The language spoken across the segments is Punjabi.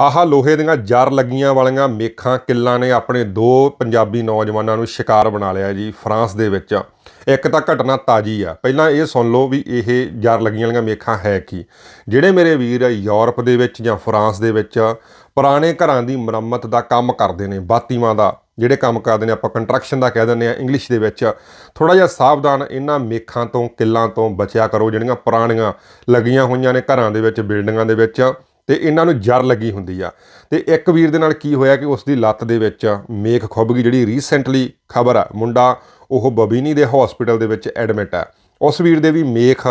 ਆਹ ਲੋਹੇ ਦੀਆਂ ਜਰ ਲੱਗੀਆਂ ਵਾਲੀਆਂ ਮੇਖਾਂ ਕਿੱਲਾਂ ਨੇ ਆਪਣੇ ਦੋ ਪੰਜਾਬੀ ਨੌਜਵਾਨਾਂ ਨੂੰ ਸ਼ਿਕਾਰ ਬਣਾ ਲਿਆ ਜੀ ਫਰਾਂਸ ਦੇ ਵਿੱਚ। ਇੱਕ ਤਾਂ ਘਟਨਾ ਤਾਜੀ ਆ। ਪਹਿਲਾਂ ਇਹ ਸੁਣ ਲਓ ਵੀ ਇਹ ਜਰ ਲੱਗੀਆਂ ਵਾਲੀਆਂ ਮੇਖਾਂ ਹੈ ਕੀ। ਜਿਹੜੇ ਮੇਰੇ ਵੀਰ ਯੂਰਪ ਦੇ ਵਿੱਚ ਜਾਂ ਫਰਾਂਸ ਦੇ ਵਿੱਚ ਪੁਰਾਣੇ ਘਰਾਂ ਦੀ ਮੁਰੰਮਤ ਦਾ ਕੰਮ ਕਰਦੇ ਨੇ ਬਾਤੀਆਂ ਦਾ, ਜਿਹੜੇ ਕੰਮ ਕਰਦੇ ਨੇ, ਆਪਾਂ ਕੰਸਟਰਕਸ਼ਨ ਦਾ ਕਹਿ ਦਿੰਦੇ ਆ ਇੰਗਲਿਸ਼ ਦੇ ਵਿੱਚ। ਥੋੜਾ ਜਿਹਾ ਸਾਵਧਾਨ ਇਹਨਾਂ ਮੇਖਾਂ ਤੋਂ, ਕਿੱਲਾਂ ਤੋਂ ਬਚਿਆ ਕਰੋ, ਜਿਹੜੀਆਂ ਪੁਰਾਣੀਆਂ ਲੱਗੀਆਂ ਹੋਈਆਂ ਨੇ ਘਰਾਂ ਦੇ ਵਿੱਚ, ਬਿਲਡਿੰਗਾਂ ਦੇ ਵਿੱਚ। ਤੇ ਇਹਨਾਂ ਨੂੰ ਜਰ ਲੱਗੀ ਹੁੰਦੀ ਆ। ਤੇ ਇੱਕ ਵੀਰ ਦੇ ਨਾਲ ਕੀ ਹੋਇਆ ਕਿ ਉਸ ਦੀ ਲੱਤ ਦੇ ਵਿੱਚ ਮੇਖ ਖੁੱਭ ਗਈ, ਜਿਹੜੀ ਰੀਸੈਂਟਲੀ ਖਬਰ ਆ। ਮੁੰਡਾ ਉਹ ਬਬੀਨੀ ਦੇ ਹਸਪੀਟਲ ਦੇ ਵਿੱਚ ਐਡਮਿਟ ਆ। ਉਸ ਵੀਰ ਦੇ ਵੀ ਮੇਖ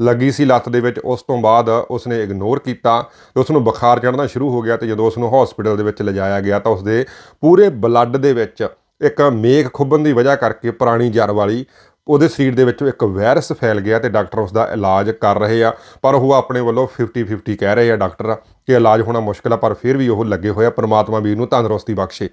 ਲੱਗੀ ਸੀ ਲੱਤ ਦੇ ਵਿੱਚ। ਉਸ ਤੋਂ ਬਾਅਦ ਉਸਨੇ ਇਗਨੋਰ ਕੀਤਾ ਤੇ ਉਸ ਨੂੰ ਬੁਖਾਰ ਚੜ੍ਹਨਾ ਸ਼ੁਰੂ ਹੋ ਗਿਆ ਤੇ ਜਦੋਂ ਉਸ ਨੂੰ ਹਸਪੀਟਲ ਦੇ ਵਿੱਚ ਲਿਜਾਇਆ ਗਿਆ ਤਾਂ ਉਸ ਦੇ ਪੂਰੇ ਬਲੱਡ ਦੇ ਵਿੱਚ ਇੱਕ ਮੇਖ ਖੁੱਬਣ ਦੀ ਵਜ੍ਹਾ ਕਰਕੇ ਪੁਰਾਣੀ ਜਰ ਵਾਲੀ ਉਹਦੇ ਸਰੀਰ ਦੇ ਵਿੱਚੋਂ ਇੱਕ ਵਾਇਰਸ ਫੈਲ ਗਿਆ ਤੇ ਡਾਕਟਰ ਉਸ ਦਾ ਇਲਾਜ ਕਰ ਰਹੇ ਆ। ਪਰ ਉਹ ਆਪਣੇ ਵੱਲੋਂ 50-50 ਕਹਿ ਰਹੇ ਆ ਡਾਕਟਰ ਕਿ ਇਲਾਜ ਹੋਣਾ ਮੁਸ਼ਕਲ ਆ, ਪਰ ਫਿਰ ਵੀ ਉਹ ਲੱਗੇ ਹੋਏ ਆ। ਪ੍ਰਮਾਤਮਾ ਵੀਰ ਨੂੰ ਤੰਦਰੁਸਤੀ ਬਖਸ਼ੇ।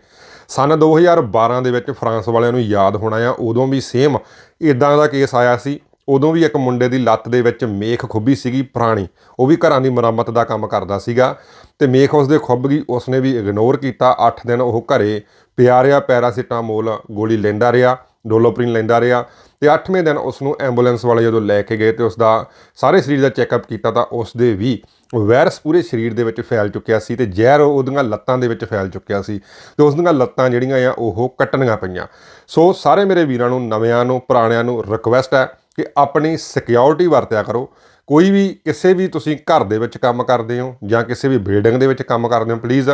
ਸਨ 2012 ਦੇ ਵਿੱਚ ਫਰਾਂਸ ਵਾਲਿਆਂ ਨੂੰ ਯਾਦ ਹੋਣਾ ਆ, ਉਦੋਂ ਵੀ ਸੇਮ ਇਦਾਂ ਦਾ ਕੇਸ ਆਇਆ ਸੀ। ਉਦੋਂ ਵੀ ਇੱਕ ਮੁੰਡੇ ਦੀ ਲੱਤ ਦੇ ਵਿੱਚ ਮੇਖ ਖੁੱਬੀ ਸੀਗੀ, ਪੁਰਾਣੀ। ਉਹ ਵੀ ਘਰਾਂ ਦੀ ਮੁਰੰਮਤ ਦਾ ਕੰਮ ਕਰਦਾ ਸੀਗਾ ਤੇ ਮੇਖ ਉਸਦੇ ਖੁੱਬ ਗਈ, ਉਸਨੇ ਵੀ ਇਗਨੋਰ ਕੀਤਾ। 8 ਦਿਨ ਉਹ ਘਰੇ ਪਿਆ ਰਿਹਾ, ਪੈਰਾਸੀਟਾਮੋਲ ਗੋਲੀ ਲੈਂਦਾ ਰਿਹਾ। ਡੋਲੋਪ੍ਰਿਨ ਲੈਂਦਾ ਰਿਹਾ ਤੇ 8ਵੇਂ ਦਿਨ ਉਸ ਨੂੰ ਐਂਬੂਲੈਂਸ ਵਾਲੇ ਜਦੋਂ ਲੈ ਕੇ ਗਏ ਤੇ ਉਸ ਦਾ ਸਾਰੇ ਸਰੀਰ ਦਾ ਚੈੱਕਅਪ ਕੀਤਾ ਤਾਂ ਉਸ ਦੇ ਵੀ ਵਾਇਰਸ ਪੂਰੇ ਸਰੀਰ ਦੇ ਵਿੱਚ ਫੈਲ ਚੁੱਕਿਆ ਸੀ ਤੇ ਜ਼ਹਿਰ ਉਹਦੀਆਂ ਲੱਤਾਂ ਦੇ ਵਿੱਚ ਫੈਲ ਚੁੱਕਿਆ ਸੀ ਤੇ ਉਸ ਦੀਆਂ ਲੱਤਾਂ ਜਿਹੜੀਆਂ ਆ ਉਹ ਕੱਟਣੀਆਂ ਪਈਆਂ। ਸੋ ਸਾਰੇ ਮੇਰੇ ਵੀਰਾਂ ਨੂੰ, ਨਵਿਆਂ ਨੂੰ, ਪੁਰਾਣਿਆਂ ਨੂੰ ਰਿਕਵੈਸਟ ਹੈ ਕਿ ਆਪਣੀ ਸਿਕਿਉਰਿਟੀ ਵਰਤਿਆ ਕਰੋ। ਕੋਈ ਵੀ ਕਿਸੇ ਵੀ ਤੁਸੀਂ ਘਰ ਦੇ ਵਿੱਚ ਕੰਮ ਕਰਦੇ ਹੋ ਜਾਂ ਕਿਸੇ ਵੀ ਬਿਲਡਿੰਗ ਦੇ ਵਿੱਚ ਕੰਮ ਕਰਦੇ ਹੋ ਪਲੀਜ਼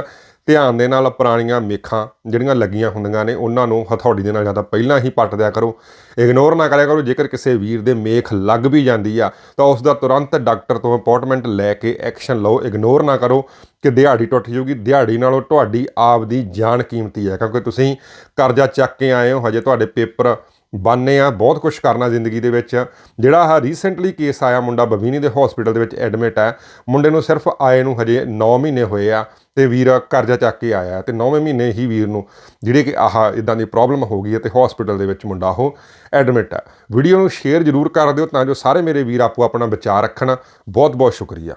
ਧਿਆਨ ਦੇ ਨਾਲ ਪੁਰਾਣੀਆਂ ਮੇਖਾਂ ਜਿਹੜੀਆਂ ਲੱਗੀਆਂ ਹੁੰਦੀਆਂ ਨੇ, ਉਹਨਾਂ ਨੂੰ ਹਥੌੜੀ ਦੇ ਨਾਲ ਜਾਂ ਤਾਂ ਪਹਿਲਾਂ ਹੀ ਪੱਟ ਦਿਆ ਕਰੋ। ਇਗਨੋਰ ਨਾ ਕਰਿਆ ਕਰੋ, ਜੇਕਰ ਕਿਸੇ ਵੀਰ ਦੇ ਮੇਖ ਲੱਗ ਵੀ ਜਾਂਦੀ ਆ, ਤਾਂ ਉਸ ਦਾ ਤੁਰੰਤ ਡਾਕਟਰ ਤੋਂ ਅਪਾਇੰਟਮੈਂਟ ਲੈ ਕੇ ਐਕਸ਼ਨ ਲਓ। ਇਗਨੋਰ ਨਾ ਕਰੋ ਕਿ ਦਿਹਾੜੀ ਟੁੱਟ ਜੂਗੀ ਦਿਹਾੜੀ ਨਾਲੋਂ ਤੁਹਾਡੀ ਆਪ ਦੀ ਜਾਨ ਕੀਮਤੀ ਹੈ, ਕਿਉਂਕਿ ਤੁਸੀਂ ਕਰਜ਼ਾ ਚੱਕ ਕੇ ਆਏ ਹੋ, ਹਜੇ ਤੁਹਾਡੇ ਪੇਪਰ ਬਾਨੇ ਆ, ਬਹੁਤ ਕੁਝ ਕਰਨਾ ਜ਼ਿੰਦਗੀ ਦੇ ਵਿੱਚ। ਜਿਹੜਾ ਆਹ ਰੀਸੈਂਟਲੀ ਕੇਸ ਆਇਆ ਮੁੰਡਾ ਬਵੀਨੀ ਦੇ ਹਸਪੀਟਲ ਦੇ ਵਿੱਚ ਐਡਮਿਟ ਹੈ, ਮੁੰਡੇ ਨੂੰ ਸਿਰਫ ਆਏ ਨੂੰ ਹਜੇ 9 ਮਹੀਨੇ ਹੋਏ ਆ ਤੇ ਵੀਰ ਕਰਜ਼ਾ ਚੱਕ ਕੇ ਆਇਆ ਤੇ 9ਵੇਂ ਮਹੀਨੇ ਹੀ ਵੀਰ ਨੂੰ ਜਿਹੜੇ ਕਿ ਆਹ ਇਦਾਂ ਦੀ ਪ੍ਰੋਬਲਮ ਹੋ ਗਈ ਹੈ ਤੇ ਹਸਪੀਟਲ ਦੇ ਵਿੱਚ ਮੁੰਡਾ ਉਹ ਐਡਮਿਟ ਹੈ। ਵੀਡੀਓ ਨੂੰ ਸ਼ੇਅਰ ਜ਼ਰੂਰ ਕਰ ਦਿਓ ਤਾਂ ਜੋ ਸਾਰੇ ਮੇਰੇ ਵੀਰ ਆਪੋ ਆਪਣਾ ਵਿਚਾਰ ਰੱਖਣ। ਬਹੁਤ ਬਹੁਤ ਸ਼ੁਕਰੀਆ।